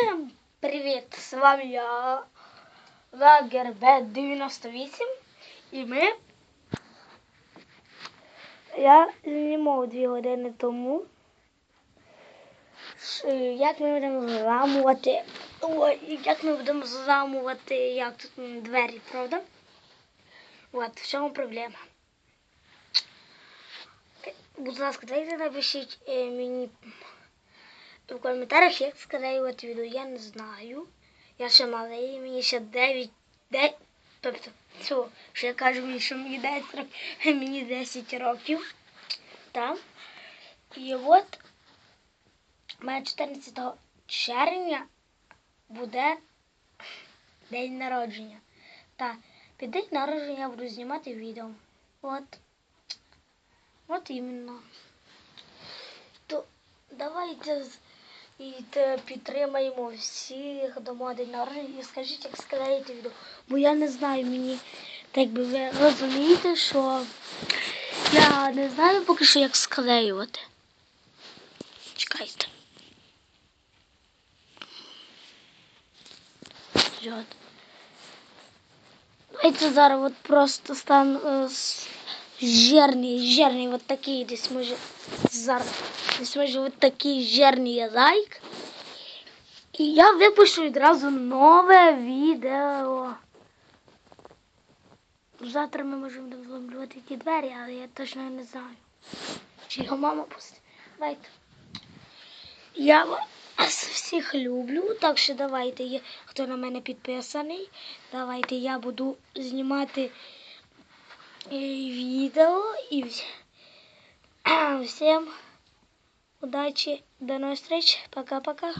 Всем привет! С вами я, Лагер Б98. І ми. Я знімав дві години тому. Як ми будемо зламувати. Ой, як ми будемо зламувати як тут двері, правда? От, в чому проблема. Будь ласка, давайте напишіть е, мені в коментарях, як склеювати відео, я не знаю. Я ще малий, мені ще 9, 9 тобто, цю, що я кажу, що мені 10 років, мені 10 років. Так. І от мене 14 червня буде день народження. Та під день народження я буду знімати відео. От. От іменно. То давайте і те підтримаємо всіх до мого день народження і скажіть, як склеїти відео. Бо я не знаю, мені так би ви розумієте, що я не знаю поки що, як склеювати. Чекайте. Давайте зараз от просто стану е, жирний, жирний, от такий десь може зараз. Десь може от такий жирний лайк. І я випущу відразу нове відео. Завтра ми можемо зламлювати ті двері, але я точно не знаю. Чи його мама пустить. Давайте. Я вас всіх люблю, так що давайте, хто на мене підписаний, давайте я буду знімати відео і вс- всім удачі, до нових встреч, пока-пока.